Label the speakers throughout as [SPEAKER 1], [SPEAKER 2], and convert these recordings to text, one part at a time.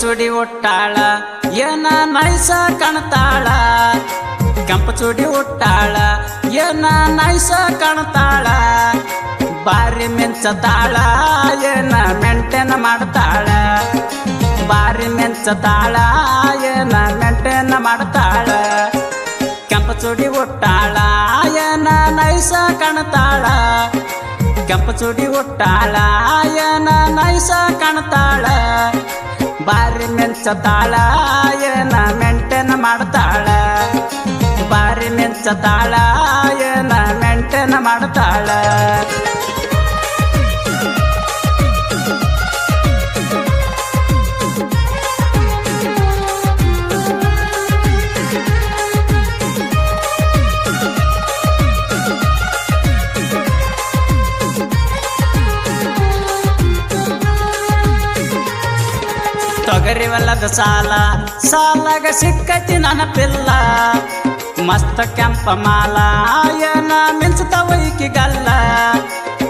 [SPEAKER 1] ಚೂಡಿ ಒಟ್ಟಾಳ, ಏನ ನೈಸ ಕಾಣ್ತಾಳ. ಕಂಪಚೂಡಿ ಚೂಡಿ ಒಟ್ಟಾಳ, ಏನ ನೈಸ ಕಾಣ್ತಾಳ. ಬಾರಿ ಮೆಂಚತಾಳ, ಏನ ಮೆಂಟೇನ್ ಮಾಡ್ತಾಳ. ಬಾರಿ ಮೆಂಚತಾಳ, ಏನ ಮೆಂಟೇನ್ ಮಾಡ್ತಾಳ. ಕೆಂಪಚೂಡಿ ಒಟ್ಟಾಳ, ಏನ ನೈಸ ಕಾಣ್ತಾಳ. ಕೆಂಪಚೂಡಿ ಒಟ್ಟಾಳ, ಏನ ನೈಸ ಕಾಣ್ತಾಳ. ಬಾರಿ ಮೆಂಚತಾಳ ಏನ ಮೆಂಟೇನ್ ಮಾಡ್ತಾಳ. ಬಾರಿ ಮೆಂಚತಾಳ ಏನ ಮೆಂಟೇನ್ ಮಾಡ್ತಾಳ. ಹೊಲದ ಸಾಲ. ಸಾಲಾಗ ಸಿಕ್ಕತಿ ನನ್ನ ಪಿಲ್ಲ. ಮಸ್ತ ಕೆಂಪ ಮಾಲ. ಏನ ಮಿಂಚತವ ಈಕಿಗಲ್ಲ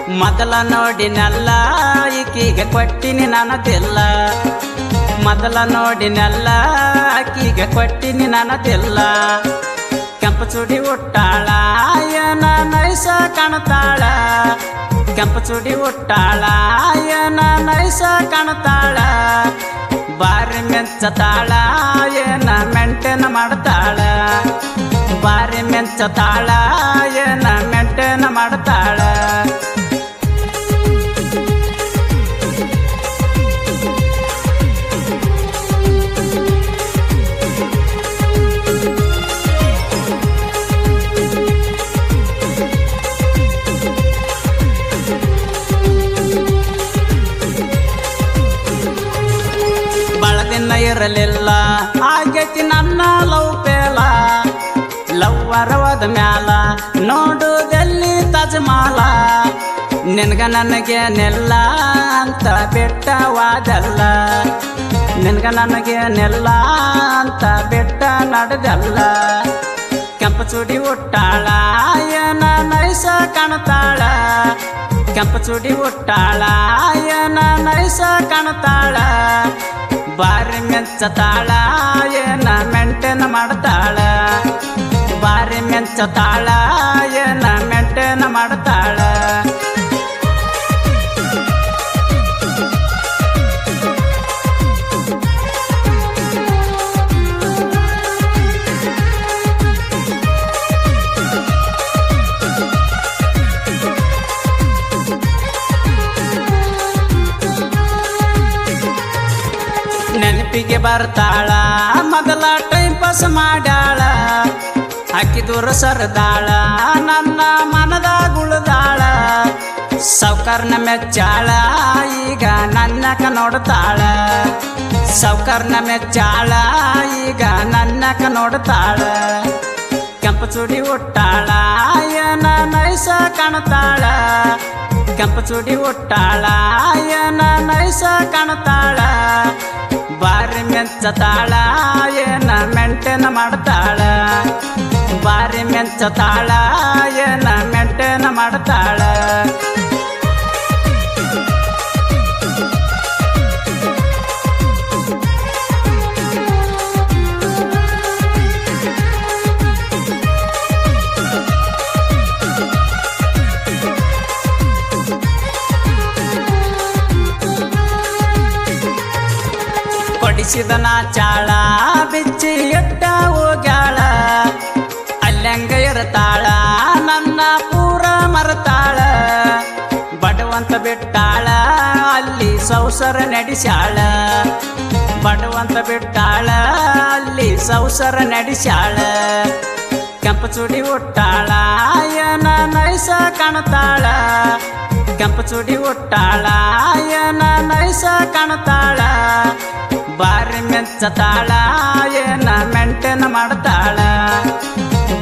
[SPEAKER 1] ಮೊದಲ ನೋಡಿನಲ್ಲ ಈಕಿಗೆ ಕೊಟ್ಟಿನಿ ನನದಿಲ್ಲ ಮೊದಲ ನೋಡಿನಲ್ಲ ಆಕಿಗೆ ಕೊಟ್ಟಿನಿ ನನದಿಲ್ಲ ಕೆಂಪು ಚೂಡಿ ಉಟ್ಟಾಳ ಆಯನ ನೈಸ ಕಾಣ್ತಾಳ. ಕೆಂಪು ಚೂಡಿ ಉಟ್ಟಾಳ ಆಯನ ನೈಸ ಕಾಣ್ತಾಳ. ಬಾರಿ ಮೆಂಚತಾಳ ಏನ ಮೆಂಟೇನ್ ಮಾಡ್ತಾಳ? ಬಾರಿ ಮೆಂಚತಾಳ ಏನ ಮೆಂಟೇನ್ ಇರಲಿಲ್ಲ. ಆಗೈತಿ ನನ್ನ ಲವ್ ಪೇಲ ಲವ್ ಅರವದ ಮ್ಯಾಲ. ನೋಡುದೆಲ್ಲಿ ತಜಮಾಲ ನಿನ್ಗ ನನಗೆ ನೆಲ್ಲ ಅಂತ ಬೆಟ್ಟವಾದಲ್ಲ. ನಿನ್ಗ ನನಗೆ ನೆಲ್ಲ ಅಂತ ಬೆಟ್ಟ ನಡೆದಲ್ಲ. ಕೆಂಪು ಚೂಡಿ ಉಟ್ಟಾಳ ಏನ ನೈಸ ಕಾಣ್ತಾಳ. ಕೆಂಪು ಚೂಡಿ ಉಟ್ಟಾಳ ಏನ ನೈಸ ಕಾಣ್ತಾಳ. ಬಾರಿ ಮೆಚ್ಚತಾಳ ಏನ ಮೆಂಟೇನ ಮಾಡ್ತಾಳ? ಬಾರಿ ಮೆಚ್ಚತಾಳ ಏನ ಮೆಂಟೇನ ಮಾಡ್ತಾಳ? ಬರ್ತಾಳ. ಮೊದಲ ಟೈಮ್ ಪಾಸ್ ಮಾಡ್ಯಾಳ. ಹಾಕಿದೂರ ದೂರ ಸರದಾಳ. ನನ್ನ ಮನದ ಗುಳದಾಳ. ಸೌಕರ್ನ ಮೆಚ್ಚಾಳ. ಈಗ ನನ್ನಕ ನೋಡ್ತಾಳ. ಸೌಕರ್ನ ಮೆಚ್ಚಾಳ. ಈಗ ನನ್ನಕ ನೋಡ್ತಾಳ. ಕೆಂಪು ಚೂಡಿ ಉಟ್ಟಾಳ. ಏನ ನೈಸ ಕಾಣ್ತಾಳ. ಕೆಂಪು ಚೂಡಿ ಉಟ್ಟಾಳ. ಏನ ನೈಸ ಕಾಣ್ತಾಳ. ಬಾರಿ ಮೆಂಚತಾಳ ಏನ ಮೆಂಟೇನ್ ಮಾಡ್ತಾಳ? ಬಾರಿ ಮೆಂಚತಾಳ ಏನ ಮೆಂಟೇನ ಮಾಡ್ತಾಳ? ಕೊಡಿಸಿದ ಚಾಳ, ಬಿಚ್ಚಿ ಎಟ್ಟ ಹೋಗ್ಯಾಳ. ಅಲ್ಲಂಗ ಇರ್ತಾಳ ನನ್ನ ಪೂರ ಮರತಾಳ. ಬಡವಂತ ಬಿಟ್ಟಾಳ, ಅಲ್ಲಿ ಸೌಸರ ನಡೆಸ್ಯಾಳ. ಬಡವಂತ ಬಿಟ್ಟಾಳ, ಅಲ್ಲಿ ಸೌಸರ ನಡೆಸ್ಯಾಳ. ಕೆಂಪು ಚುಡಿ ಉಟ್ಟಾಳ ಏನ ನೈಸ ಕಾಣತಾಳ ಕೆಂಪು ಚುಡಿ ಉಟ್ಟಾಳ ಏನ ನೈಸ ಕಾಣ್ತಾಳ ಬಾರಿ ಮೆಚ್ಚತಾಳ ಏನ ಮೆಂಟೇನ್ ಮಾಡ್ತಾಳ?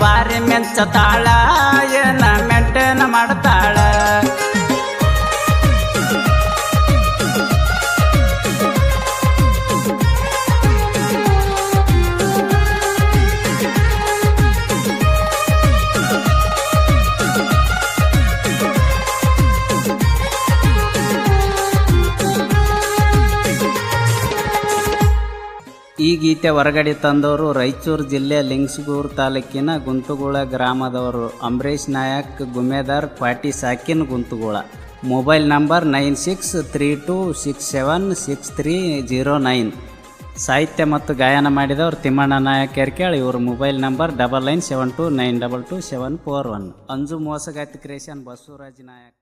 [SPEAKER 1] ಬಾರಿ ಮೆಂಚತಾಳ ಏನ ಮೆಂಟೇನ್ ಈ ಗೀತೆ ಹೊರಗಡೆ ತಂದವರು ರಾಯಚೂರು ಜಿಲ್ಲೆ ಲಿಂಗ್ಸಗೂರು ತಾಲೂಕಿನ ಗುಂತುಗುಳ ಗ್ರಾಮದವರು ಅಂಬರೀಷ್ ನಾಯಕ್ ಗುಮೇದಾರ್ ಪಾಟಿ ಸಾಕಿನ್ ಗುಂತುಗುಳ. Mobile number nine six three two six seven six three zero nine. ಸಾಹಿತ್ಯ ಮತ್ತು ಗಾಯನ ಮಾಡಿದವರು ತಿಮ್ಮಣ್ಣ ನಾಯಕ್ ಕೇಳಿ ಇವ್ರ mobile number double nine seven two nine double two seven four one. Anju ಮೋಸಗಾತಿ ಕ್ರೇಷನ್ ಬಸವರಾಜ್ ನಾಯಕ್.